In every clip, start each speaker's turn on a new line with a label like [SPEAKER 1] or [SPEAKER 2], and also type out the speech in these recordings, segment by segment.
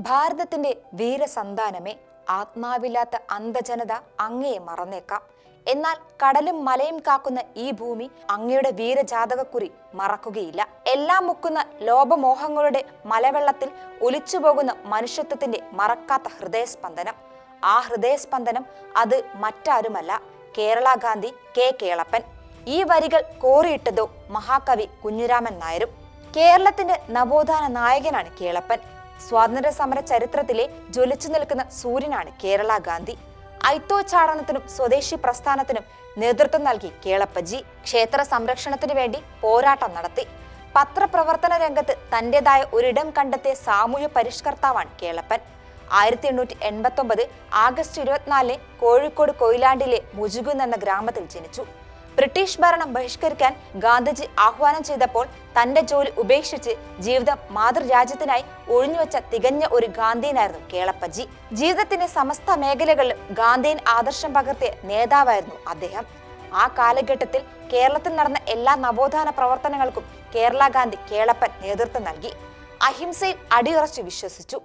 [SPEAKER 1] ഭാരതത്തിന്റെ വീരസന്താനമേ ആത്മാവില്ലാത്ത അന്ധജനത അങ്ങയെ മറന്നേക്കാം. എന്നാൽ കടലും മലയും കാക്കുന്ന ഈ ഭൂമി അങ്ങയുടെ വീരജാതകക്കുറി മറക്കുകയില്ല. എല്ലാം മുക്കുന്ന ലോപമോഹങ്ങളുടെ മലവെള്ളത്തിൽ ഒലിച്ചുപോകുന്ന മനുഷ്യത്വത്തിന്റെ മറക്കാത്ത ഹൃദയസ്പന്ദനം. ആ ഹൃദയസ്പന്ദനം അത് മറ്റാരുമല്ല കേരള ഗാന്ധി കെ. കേളപ്പൻ. ഈ വരികൾ കോറിയിട്ടതോ മഹാകവി കുഞ്ഞിരാമൻ നായരും. കേരളത്തിന്റെ നവോത്ഥാന നായകനാണ് കേളപ്പൻ. സ്വാതന്ത്ര്യ സമര ചരിത്രത്തിലെ ജ്വലിച്ചു നിൽക്കുന്ന സൂര്യനാണ് കേരള ഗാന്ധി. ഐത്തോച്ചാടനത്തിനും സ്വദേശി പ്രസ്ഥാനത്തിനും നേതൃത്വം നൽകി കേളപ്പജി. ക്ഷേത്ര സംരക്ഷണത്തിനു വേണ്ടി പോരാട്ടം നടത്തി. പത്രപ്രവർത്തന രംഗത്ത് തന്റേതായ ഒരിടം കണ്ടെത്തിയ സാമൂഹ്യ പരിഷ്കർത്താവാണ് കേളപ്പൻ. ആയിരത്തി എണ്ണൂറ്റി എൺപത്തി ഒമ്പത് ആഗസ്റ്റ് ഇരുപത്തിനാലിന് കോഴിക്കോട് കൊയിലാണ്ടിലെ മുജുകുന്ന് എന്ന ഗ്രാമത്തിൽ ജനിച്ചു. ബ്രിട്ടീഷ് ഭരണം ബഹിഷ്കരിക്കാൻ ഗാന്ധിജി ആഹ്വാനം ചെയ്തപ്പോൾ തന്റെ ജോലി ഉപേക്ഷിച്ച് ജീവിതം മാതൃരാജ്യത്തിനായി ഒഴിഞ്ഞുവെച്ച തികഞ്ഞ ഒരു ഗാന്ധിയനായിരുന്നു കേളപ്പജി. ജീവിതത്തിന്റെ സമസ്ത മേഖലകളിലും ഗാന്ധിയൻ ആദർശം പകർത്തിയ നേതാവായിരുന്നു അദ്ദേഹം. ആ കാലഘട്ടത്തിൽ കേരളത്തിൽ നടന്ന എല്ലാ നവോത്ഥാന പ്രവർത്തനങ്ങൾക്കും കേരള ഗാന്ധി കേളപ്പൻ നേതൃത്വം നൽകി. അഹിംസയിൽ അടിയുറച്ചു വിശ്വസിച്ചു.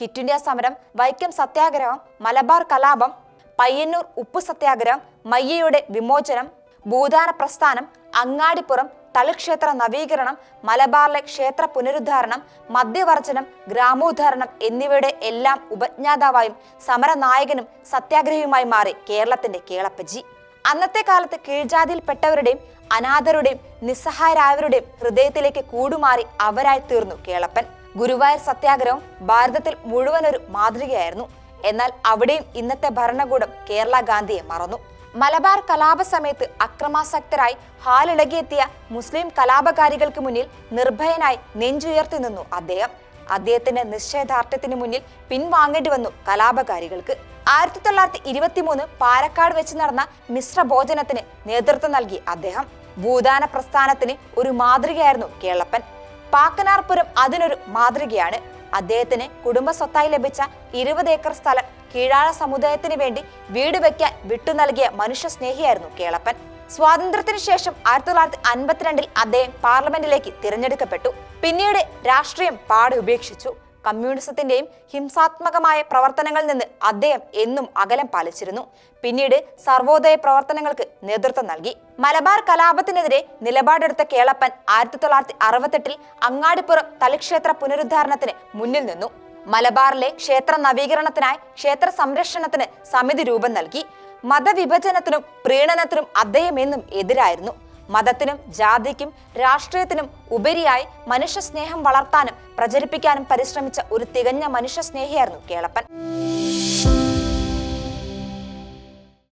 [SPEAKER 1] കിറ്റ് ഇന്ത്യ സമരം വൈക്കം സത്യാഗ്രഹം മലബാർ കലാപം പയ്യന്നൂർ ഉപ്പു സത്യാഗ്രഹം മയ്യയുടെ വിമോചനം ഭൂദാന പ്രസ്ഥാനം അങ്ങാടിപ്പുറം തളിക്ഷേത്ര നവീകരണം മലബാറിലെ ക്ഷേത്ര പുനരുദ്ധാരണം മദ്യവർജനം ഗ്രാമോദ്ധാരണം എന്നിവയുടെ എല്ലാം ഉപജ്ഞാതാവായും സമരനായകനും സത്യാഗ്രഹിയുമായി മാറി കേരളത്തിന്റെ കേളപ്പജി അന്നത്തെ കാലത്ത് കീഴ്ജാതിയിൽപ്പെട്ടവരുടെയും അനാഥരുടെയും നിസ്സഹായരായവരുടെയും ഹൃദയത്തിലേക്ക് കൂടുമാറി അവരായി തീർന്നു കേളപ്പൻ. ഗുരുവായൂർ സത്യാഗ്രഹം ഭാരതത്തിൽ മുഴുവൻ ഒരു മാതൃകയായിരുന്നു. എന്നാൽ അവിടെയും ഇന്നത്തെ ഭരണകൂടം കേരള ഗാന്ധിയെ മറന്നു. മലബാർ കലാപ സമയത്ത് അക്രമാസക്തരായി ഹാലിളകിയെത്തിയ മുസ്ലിം കലാപകാരികൾക്ക് മുന്നിൽ നിർഭയനായി നെഞ്ചുയർത്തി നിന്നു അദ്ദേഹം. അദ്ദേഹത്തിന്റെ നിശ്ചയദാർഢ്യത്തിന് മുന്നിൽ പിൻവാങ്ങേണ്ടി വന്നു കലാപകാരികൾക്ക്. ആയിരത്തി തൊള്ളായിരത്തി ഇരുപത്തി മൂന്ന് പാലക്കാട് വെച്ച് നടന്ന മിശ്ര ഭോജനത്തിന് നേതൃത്വം നൽകി അദ്ദേഹം. ഭൂദാന പ്രസ്ഥാനത്തിന് ഒരു മാതൃകയായിരുന്നു കേളപ്പൻ. പാക്കനാർപുരം അതിനൊരു മാതൃകയാണ്. അദ്ദേഹത്തിന് കുടുംബ സ്വത്തായി ലഭിച്ച ഇരുപത് ഏക്കർ സ്ഥലം കീഴാള സമുദായത്തിന് വേണ്ടി വീട് വയ്ക്കാൻ വിട്ടു നൽകിയ മനുഷ്യ സ്നേഹിയായിരുന്നു കേളപ്പൻ. സ്വാതന്ത്ര്യത്തിന് ശേഷം ആയിരത്തി തൊള്ളായിരത്തി അൻപത്തിരണ്ടിൽ അദ്ദേഹം പാർലമെന്റിലേക്ക് തിരഞ്ഞെടുക്കപ്പെട്ടു. പിന്നീട് രാഷ്ട്രീയം പാടെ ഉപേക്ഷിച്ചു. കമ്മ്യൂണിസത്തിന്റെയും ഹിംസാത്മകമായ പ്രവർത്തനങ്ങളിൽ നിന്ന് അദ്ദേഹം എന്നും അകലം പാലിച്ചിരുന്നു. പിന്നീട് സർവോദയ പ്രവർത്തനങ്ങൾക്ക് നേതൃത്വം നൽകി. മലബാർ കലാപത്തിനെതിരെ നിലപാടെടുത്ത കേളപ്പൻ ആയിരത്തി തൊള്ളായിരത്തി അറുപത്തെട്ടിൽ അങ്ങാടിപ്പുറം തലക്ഷേത്ര പുനരുദ്ധാരണത്തിന് മുന്നിൽ നിന്നു. മലബാറിലെ ക്ഷേത്ര നവീകരണത്തിനായി ക്ഷേത്ര സംരക്ഷണത്തിന് സമിതി രൂപം നൽകി. മതവിഭജനത്തിനും പ്രീണനത്തിനും അദ്ദേഹം എന്നും എതിരായിരുന്നു. മതത്തിനും ജാതിക്കും രാഷ്ട്രീയത്തിനും ഉപരിയായി മനുഷ്യസ്നേഹം വളർത്താനും പ്രചരിപ്പിക്കാനും പരിശ്രമിച്ച ഒരു തികഞ്ഞ മനുഷ്യസ്നേഹിയായിരുന്നു കേളപ്പൻ.